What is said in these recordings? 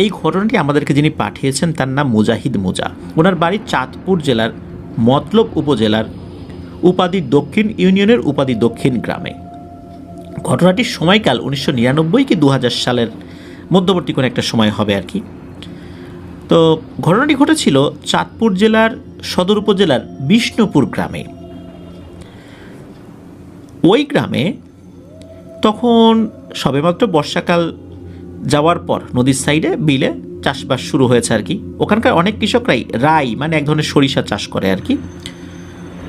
এই ঘটনাটি আমাদেরকে যিনি পাঠিয়েছেন তার নাম মুজাহিদ মুজা। ওনার বাড়ি চাঁদপুর জেলার মতলব উপজেলার উপাধি দক্ষিণ ইউনিয়নের উপাধি দক্ষিণ গ্রামে। ঘটনাটির সময়কাল উনিশশো নিরানব্বই কি দু হাজার সালের মধ্যবর্তী কোনো একটা সময় হবে আর কি। তো ঘটনাটি ঘটেছিল চাঁদপুর জেলার সদর উপজেলার বিষ্ণুপুর গ্রামে। ওই গ্রামে তখন সবেমাত্র বর্ষাকাল যাওয়ার পর নদীর সাইডে বিলে চাষবাস শুরু হয়েছে আর কি। ওখানকার অনেক কৃষকরাই রাই মানে এক ধরনের সরিষা চাষ করে আর কি।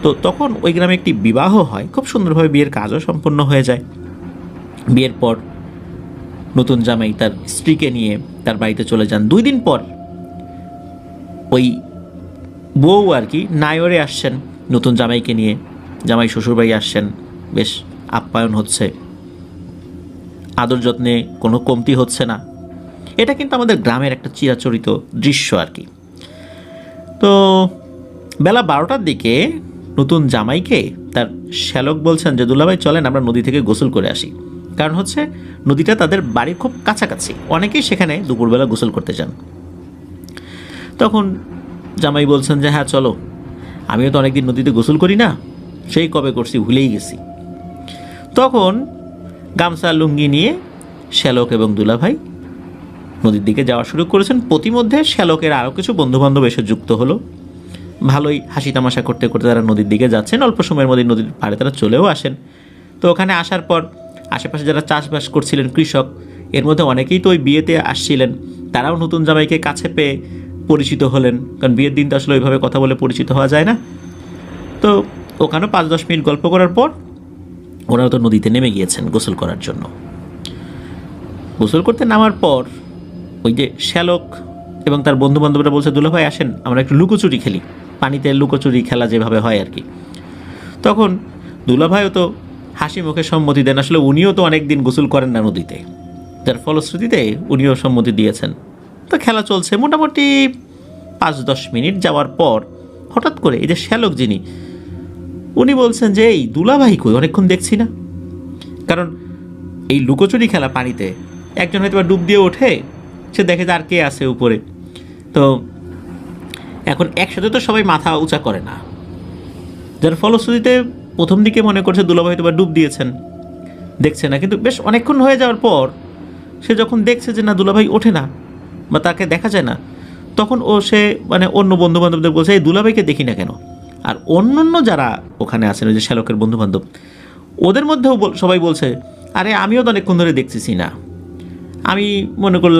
তো তখন ওই গ্রামে একটি বিবাহ হয়, খুব সুন্দরভাবে বিয়ের কাজও সম্পন্ন হয়ে যায়। বিয়ের পর নতুন জামাই তার স্ত্রীকে নিয়ে তার বাড়িতে চলে যান। দুই দিন পর ওই বউ আর কি নায়রে আসছেন নতুন জামাইকে নিয়ে। জামাই শ্বশুরবাড়ি আসছেন, বেশ আপ্যায়ন হচ্ছে। আদর যত্নে কোনো কমতি হচ্ছে না। এটা কিন্তু আমাদের গ্রামের একটা চিরাচরিত দৃশ্য আর কি। তো বেলা বারোটার দিকে নতুন জামাইকে তার শ্যালক বলছেন যে, দুলাভাই, চলেন আমরা নদী থেকে গোসল করে আসি। কারণ হচ্ছে নদীটা তাদের বাড়ির খুব কাছাকাছি। অনেকেই সেখানে দুপুরবেলা গোসল করতে যান। তখন জামাই বলছেন যে হ্যাঁ চলো। আমিও তো অনেকদিন নদীতে গোসল করি না। সেই কবে করছি, ভুলেই গেছি। তখন গামছা, লুঙ্গি নিয়ে শ্যালক এবং দুলাভাই নদীর দিকে যাওয়া শুরু করেছেন। প্রতিমধ্যে শ্যালকের আরও কিছু বন্ধুবান্ধব এসে যুক্ত হলো। ভালোই হাসি তামাশা করতে করতে তারা নদীর দিকে যাচ্ছেন। অল্প সময়ের মধ্যে নদীর পাড়ে তারা চলেও আসেন। তো ওখানে আসার পর আশেপাশে যারা চাষবাস করছিলেন কৃষক, এর মধ্যে অনেকেই তো ওই বিয়েতে আসছিলেন। তারাও নতুন জামাইকে কাছে পেয়ে পরিচিত হলেন। কারণ বিয়ের দিন তো আসলে ওইভাবে কথা বলে পরিচিত হওয়া যায় না। তো ওখানেও পাঁচ দশ মিনিট গল্প করার পর ওরাও তো নদীতে নেমে গিয়েছেন গোসল করার জন্য। গোসল করতে নামার পর ওই যে শ্যালক এবং তার বন্ধু বান্ধবরা বলছে দুলাভাই আসেন, আমরা একটু লুকোচুরি খেলি। পানিতে লুকোচুরি খেলা যেভাবে হয় আর কি। তখন দুলাভাইও তো হাসি মুখে সম্মতি দেন। আসলে উনিও তো অনেক দিন গোসল করেন না নদীতে। যার ফলশ্রুতিতে উনিও সম্মতি দিয়েছেন। তো খেলা চলছে। মোটামুটি পাঁচ দশ মিনিট যাওয়ার পর হঠাৎ করে এই যে শ্যালক যিনি উনি বলছেন যে, এই দুলাভাই কই? অনেকক্ষণ দেখছি না। কারণ এই লুকোচুরি খেলা পানিতে একজন হয়তো ডুব দিয়ে ওঠে, সে দেখে যে আর কে আছে উপরে। তো এখন একসাথে তো সবাই মাথা উঁচা করে না। যার ফলশ্রুতিতে প্রথম দিকে মনে করছে দুলাভাই হয়তো ডুব দিয়েছেন, দেখছে না। কিন্তু বেশ অনেকক্ষণ হয়ে যাওয়ার পর সে যখন দেখছে যে না, দুলাভাই ওঠে না বা তাকে দেখা যায় না, তখন ও সে মানে অন্য বন্ধু বান্ধবদের বলছে, এই দুলাভাইকে দেখি না কেন? আর অন্য অন্য যারা ওখানে আছেন, ওই যে শ্যালকের বন্ধু বান্ধব ওদের মধ্যেও সবাই বলছে, আরে, আমিও তো অনেকক্ষণ ধরে দেখতেছি না। আমি মনে করলাম